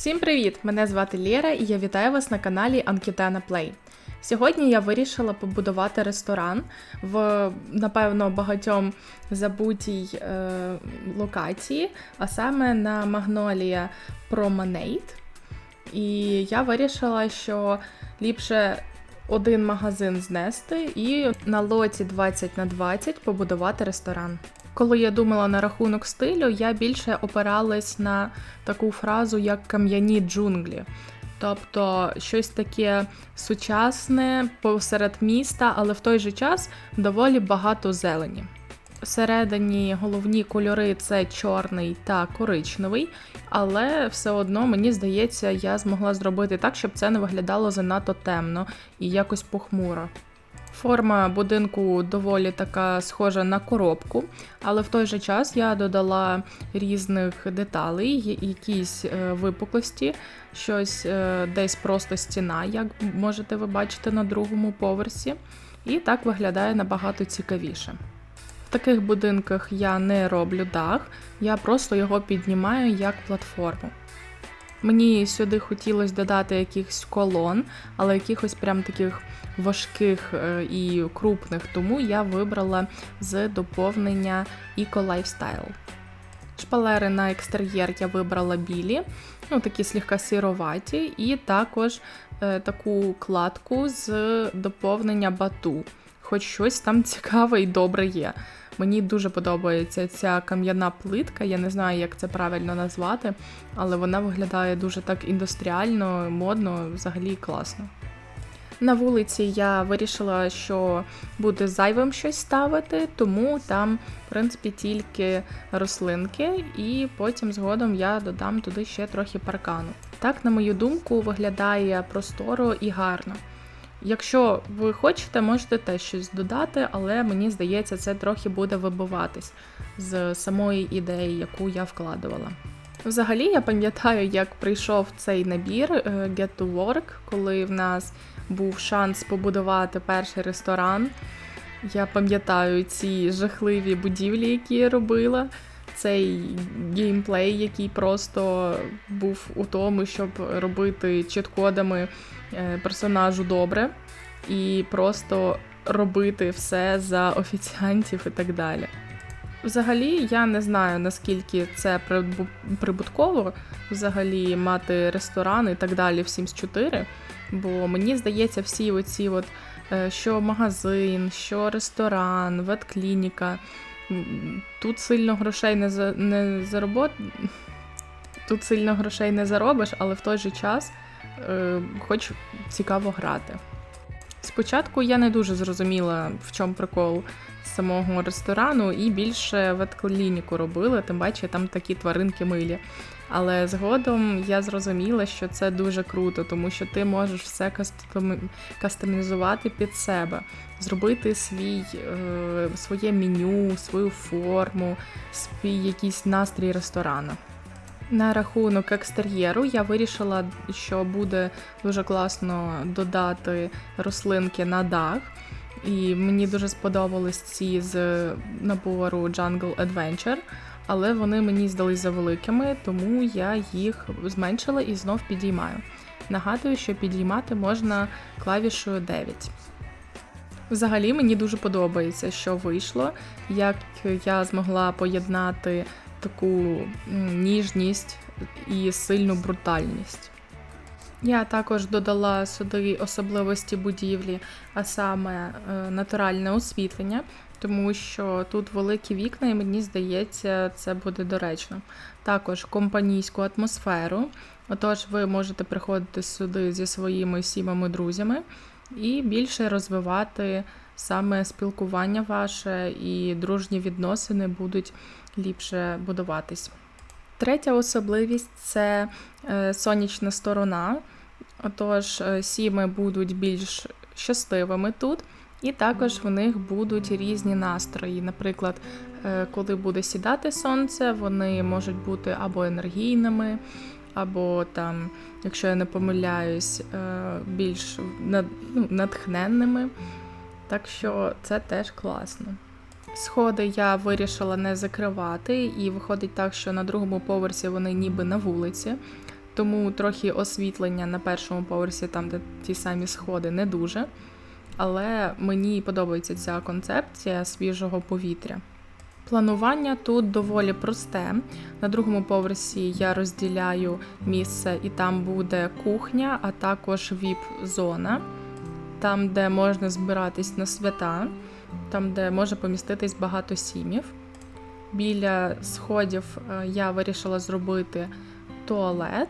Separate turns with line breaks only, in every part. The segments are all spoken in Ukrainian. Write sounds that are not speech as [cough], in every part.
Всім привіт! Мене звати Лєра і я вітаю вас на каналі Анкітена Плей. Сьогодні я вирішила побудувати ресторан в, напевно, багатьом забутій е, локації, а саме на Магнолія Promenade. І я вирішила, що ліпше один магазин знести і на лоті 20 на 20 побудувати ресторан. Коли я думала на рахунок стилю, я більше опиралась на таку фразу, як кам'яні джунглі. Тобто щось таке сучасне посеред міста, але в той же час доволі багато зелені. Всередині головні кольори це чорний та коричневий, але все одно мені здається, я змогла зробити так, щоб це не виглядало занадто темно і якось похмуро. Форма будинку доволі така схожа на коробку, але в той же час я додала різних деталей, якісь е, випуклості, щось е, десь просто стіна, як можете ви бачити на другому поверсі. І так виглядає набагато цікавіше. В таких будинках я не роблю дах, я просто його піднімаю як платформу. Мені сюди хотілося додати якихось колон, але якихось прям таких важких е, і крупних, тому я вибрала з доповнення Eco Lifestyle. Шпалери на екстер'єр я вибрала білі, ну такі слегка сіроваті, і також е, таку кладку з доповнення бату. Хоч щось там [laughs] цікаве і добре є. Мені дуже подобається ця кам'яна плитка, я не знаю, як це правильно назвати, але вона виглядає дуже так індустріально, модно, взагалі класно. На вулиці я вирішила, що буде зайвим щось ставити, тому там, в принципі, тільки рослинки, і потім згодом я додам туди ще трохи паркану. Так, на мою думку, виглядає просторо і гарно. Якщо ви хочете, можете теж щось додати, але мені здається, це трохи буде вибиватись з самої ідеї, яку я вкладувала. Взагалі, я пам'ятаю, як прийшов цей набір е, Get to Work, коли в нас був шанс побудувати перший ресторан. Я пам'ятаю ці жахливі будівлі, які я робила. Цей геймплей, який просто був у тому, щоб робити чіткодами е, персонажу добре, і просто робити все за офіціантів і так далі. Взагалі, я не знаю, наскільки це прибутково взагалі мати ресторан і так далі в Sims 4, бо мені здається, всі оці, от, е, що магазин, що ресторан, ветклініка, тут сильно грошей не за не заробот... Тут сильно грошей не заробиш, але в той же час е, хоч цікаво грати. Спочатку я не дуже зрозуміла, в чому прикол самого ресторану, і більше ветклініку робили, тим паче там такі тваринки милі. Але згодом я зрозуміла, що це дуже круто, тому що ти можеш все кастомізувати під себе, зробити свій, е, своє меню, свою форму, свій якийсь настрій ресторану. На рахунок екстер'єру я вирішила, що буде дуже класно додати рослинки на дах. І мені дуже сподобались ці з набору Jungle Adventure, але вони мені здались за великими, тому я їх зменшила і знов підіймаю. Нагадую, що підіймати можна клавішою 9. Взагалі мені дуже подобається, що вийшло, як я змогла поєднати таку ніжність і сильну брутальність. Я також додала сюди особливості будівлі, а саме е, натуральне освітлення, тому що тут великі вікна, і мені здається, це буде доречно. Також компанійську атмосферу. Отож, ви можете приходити сюди зі своїми сімами друзями і більше розвивати саме спілкування ваше і дружні відносини будуть ліпше будуватись. Третя особливість це е, сонячна сторона. Отож, е, сіми будуть більш щасливими тут, і також в них будуть різні настрої. Наприклад, е, коли буде сідати сонце, вони можуть бути або енергійними, або там, якщо я не помиляюсь, більш ну, натхненними. Так що це теж класно. Сходи я вирішила не закривати, і виходить так, що на другому поверсі вони ніби на вулиці. тому трохи освітлення на першому поверсі, там де ті самі сходи, не дуже. Але мені подобається ця концепція свіжого повітря. Планування тут доволі просте. На другому поверсі я розділяю місце, і там буде кухня, а також віп-зона, там, де можна збиратись на свята, там, де може поміститись багато сім'їв. Біля сходів е, я вирішила зробити туалет,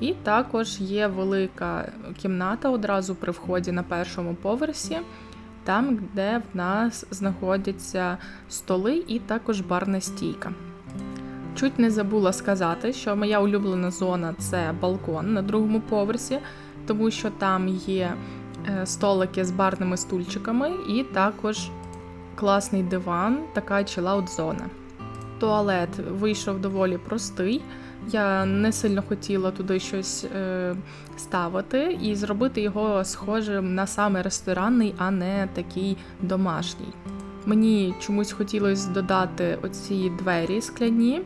і також є велика кімната одразу при вході на першому поверсі там, де в нас знаходяться столи і також барна стійка. Чуть не забула сказати, що моя улюблена зона це балкон на другому поверсі, тому що там є е, столики з барними стульчиками, і також класний диван, така чилаут зона. Туалет вийшов доволі простий. Я не сильно хотіла туди щось е, ставити і зробити його схожим на саме ресторанний, а не такий домашній. Мені чомусь хотілося додати оці двері скляні.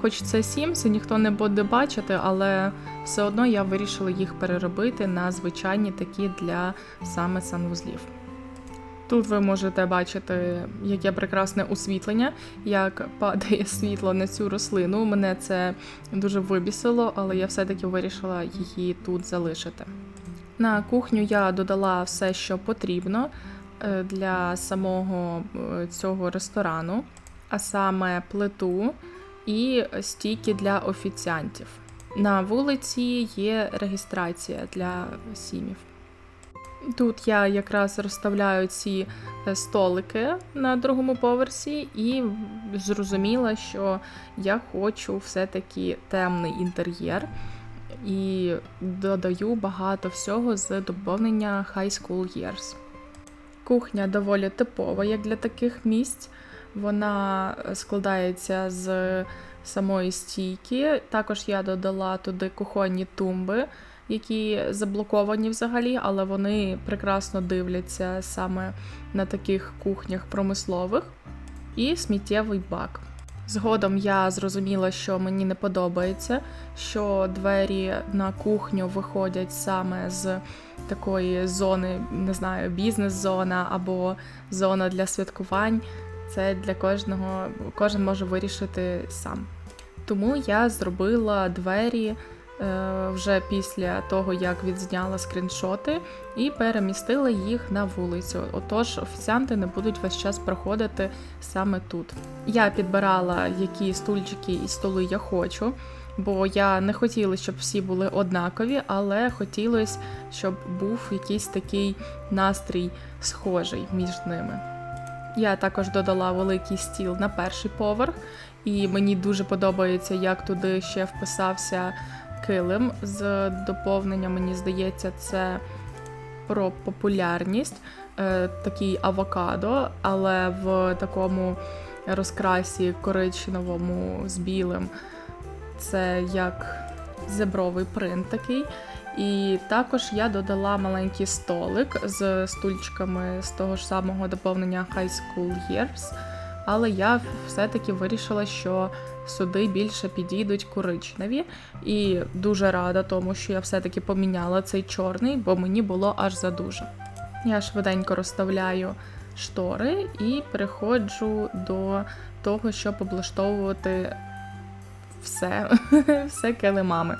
Хоч це Sims, і ніхто не буде бачити, але все одно я вирішила їх переробити на звичайні такі для саме санвузлів. Тут ви можете бачити, яке прекрасне освітлення, як падає світло на цю рослину. Мене це дуже вибісило, але я все-таки вирішила її тут залишити. На кухню я додала все, що потрібно е, для самого е, цього ресторану, а саме плиту і стійки для офіціантів. На вулиці є реєстрація для сімів. Тут я якраз розставляю ці е, столики на другому поверсі, і зрозуміла, що я хочу все-таки темний інтер'єр і додаю багато всього з доповнення High School Years. Кухня доволі типова, як для таких місць. Вона складається з самої стійки. Також я додала туди кухонні тумби які заблоковані взагалі, але вони прекрасно дивляться саме на таких кухнях промислових, і сміттєвий бак. Згодом я зрозуміла, що мені не подобається, що двері на кухню виходять саме з такої зони, не знаю, бізнес-зона або зона для святкувань. Це для кожного, кожен може вирішити сам. Тому я зробила двері вже після того, як відзняла скріншоти, і перемістила їх на вулицю. Отож, офіціанти не будуть весь час проходити саме тут. Я підбирала, які стульчики і столи я хочу, бо я не хотіла, щоб всі були однакові, але хотілося, щоб був якийсь такий настрій схожий між ними. Я також додала великий стіл на перший поверх, і мені дуже подобається, як туди ще вписався килим з доповнення, мені здається, це про популярність, е, такий авокадо, але в такому розкрасі коричневому з білим. Це як зебровий принт такий. І також я додала маленький столик з стульчиками з того ж самого доповнення High School Years, але я все-таки вирішила, що сюди більше підійдуть коричневі. І дуже рада, тому що я все-таки поміняла цей чорний, бо мені було аж задуже. Я швиденько розставляю штори і переходжу до того, щоб облаштовувати все, [laughs] все килимами.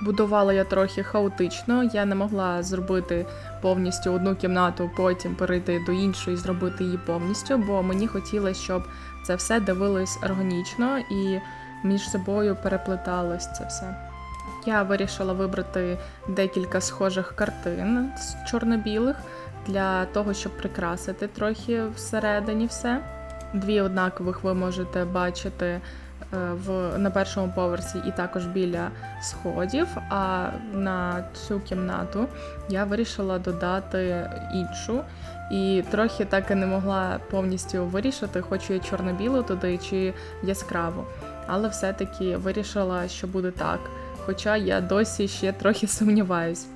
Будувала я трохи хаотично, я не могла зробити повністю одну кімнату, потім перейти до іншої, і зробити її повністю, бо мені хотілося, щоб це все дивилось органічно і між собою переплеталось це все. Я вирішила вибрати декілька схожих картин з чорно-білих для того, щоб прикрасити трохи всередині все. Дві однакових ви можете бачити в на першому поверсі і також біля сходів. А на цю кімнату я вирішила додати іншу. І трохи так і не могла повністю вирішити, хочу я чорно-білу туди чи яскраву. Але все-таки вирішила, що буде так. Хоча я досі ще трохи сумніваюсь.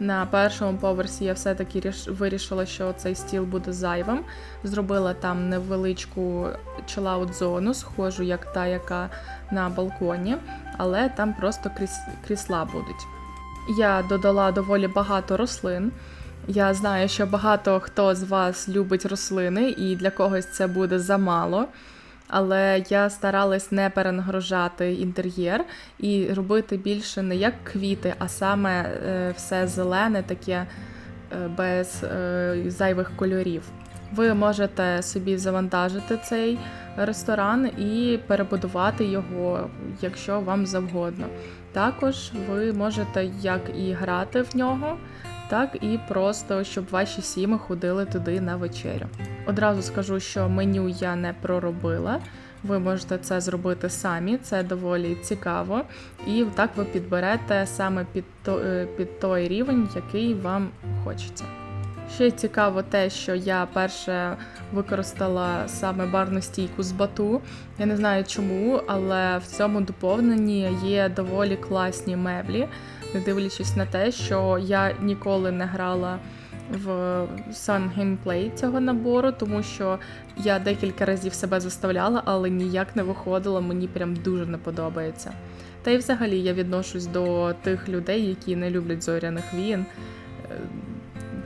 На першому поверсі я все-таки вирішила, що цей стіл буде зайвим. Зробила там невеличку чилаут зону, схожу як та, яка на балконі, але там просто кріс- крісла будуть. Я додала доволі багато рослин. Я знаю, що багато хто з вас любить рослини, і для когось це буде замало. Але я старалась не перенагружати інтер'єр і робити більше не як квіти, а саме е, все зелене, таке е, без е, зайвих кольорів. Ви можете собі завантажити цей ресторан і перебудувати його, якщо вам завгодно. Також ви можете як і грати в нього, так і просто щоб ваші сім'ї ходили туди на вечерю. Одразу скажу, що меню я не проробила. Ви можете це зробити самі, це доволі цікаво, і так ви підберете саме під, то, е, під той рівень, який вам хочеться. Ще цікаво те, що я перше використала саме барну стійку з бату. Я не знаю чому, але в цьому доповненні є доволі класні меблі, не дивлячись на те, що я ніколи не грала в сам геймплей цього набору, тому що я декілька разів себе заставляла, але ніяк не виходила, мені прям дуже не подобається. Та й взагалі я відношусь до тих людей, які не люблять зоряних війн. Е,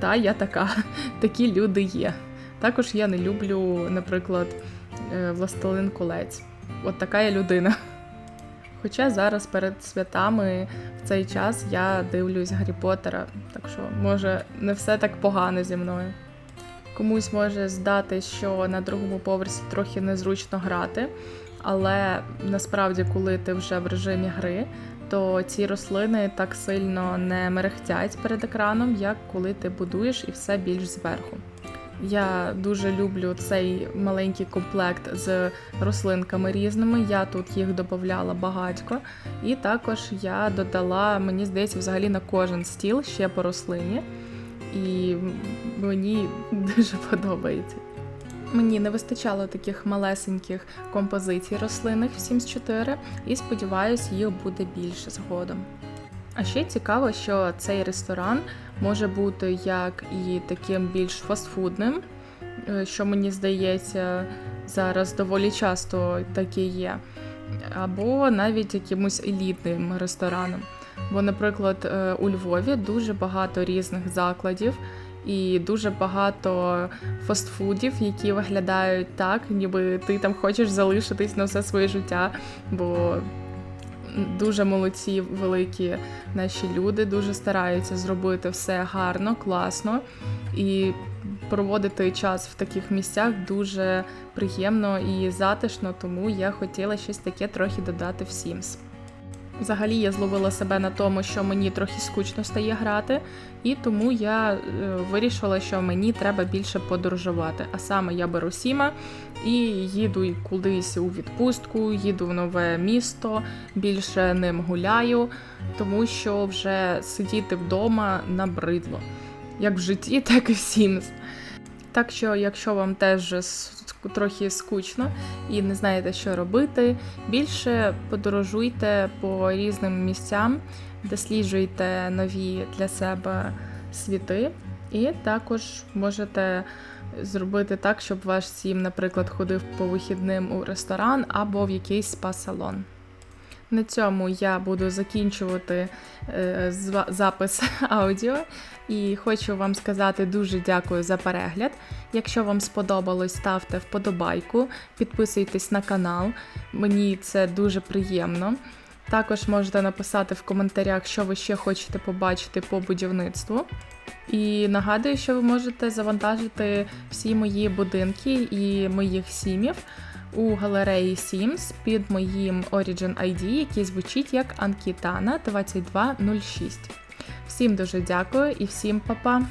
Та, я така, [laughs] такі люди є. Також я не люблю, наприклад, е, Властелин колець. От така я людина. Хоча зараз перед святами в цей час я дивлюсь Гаррі Поттера, так що може не все так погано зі мною. Комусь може здати, що на другому поверсі трохи незручно грати, але насправді, коли ти вже в режимі гри, то ці рослини так сильно не мерехтять перед екраном, як коли ти будуєш і все більш зверху. Я дуже люблю цей маленький комплект з рослинками різними. Я тут їх додавала багатько. І також я додала, мені здається, взагалі на кожен стіл ще по рослині. І мені [laughs] дуже подобається. Мені не вистачало таких малесеньких композицій рослинних в Sims 4 і сподіваюся, їх буде більше згодом. А ще цікаво, що цей ресторан може бути як і таким більш фастфудним, е, що мені здається, зараз доволі часто таке є, або навіть якимось елітним рестораном. Бо, наприклад, е, у Львові дуже багато різних закладів і дуже багато фастфудів, які виглядають так, ніби ти там хочеш залишитись на все своє життя, бо дуже молодці, великі наші люди, дуже стараються зробити все гарно, класно і проводити час в таких місцях дуже приємно і затишно, тому я хотіла щось таке трохи додати в Sims. Взагалі я зловила себе на тому, що мені трохи скучно стає грати, і тому я е, вирішила, що мені треба більше подорожувати. А саме я беру Сіма і їду кудись у відпустку, їду в нове місто, більше ним гуляю, тому що вже сидіти вдома набридло. Як в житті, [laughs] так і в Sims. Так що, якщо вам теж трохи скучно і не знаєте, що робити, більше подорожуйте по різним місцям, досліджуйте нові для себе світи, і також можете зробити так, щоб ваш сім, наприклад, ходив по вихідним у ресторан або в якийсь спа-салон. На цьому я буду закінчувати е, запис [laughs] аудіо і хочу вам сказати дуже дякую за перегляд. Якщо вам сподобалось, ставте вподобайку, підписуйтесь на канал. Мені це дуже приємно. Також можете написати в коментарях, що ви ще хочете побачити по будівництву. І нагадую, що ви можете завантажити всі мої будинки і моїх сімів у галереї Sims під моїм Origin ID, який звучить як Анкітана 2206. Всім дуже дякую і всім па-па!